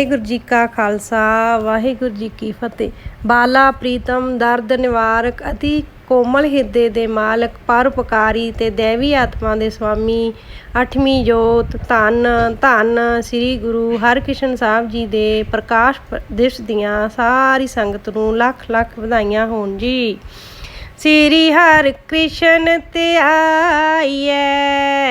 ਵਾਹਿਗੁਰੂ ਜੀ ਕਾ ਖਾਲਸਾ, ਵਾਹਿਗੁਰੂ ਜੀ ਕੀ ਫਤਿਹ। ਬਾਲਾ ਪ੍ਰੀਤਮ, ਦਰਦ ਨਿਵਾਰਕ ਅਤੀ ਕੋਮਲ ਹਿਰਦੇ ਦੇ ਮਾਲਕ ਪਰਉਪਕਾਰੀ ਤੇ ਦੇਵੀ ਆਤਮਾ ਦੇ ਸਵਾਮੀ ਅਠਵੀਂ ਜੋਤ, ਧੰਨ ਧੰਨ ਸ੍ਰੀ ਗੁਰੂ ਹਰਕ੍ਰਿਸ਼ਨ ਸਾਹਿਬ ਜੀ ਦੇ ਪ੍ਰਕਾਸ਼ ਪ- ਦਿਵਸ ਦੀਆਂ ਸਾਰੀ ਸੰਗਤ ਨੂੰ ਲੱਖ ਲੱਖ ਵਧਾਈਆਂ ਹੋਣ ਜੀ। ਸ੍ਰੀ ਹਰਿ ਕ੍ਰਿਸ਼ਨ ਤੇ ਆਈਐ।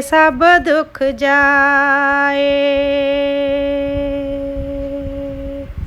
ਸਭ ਦੁੱਖ ਜਾਏ।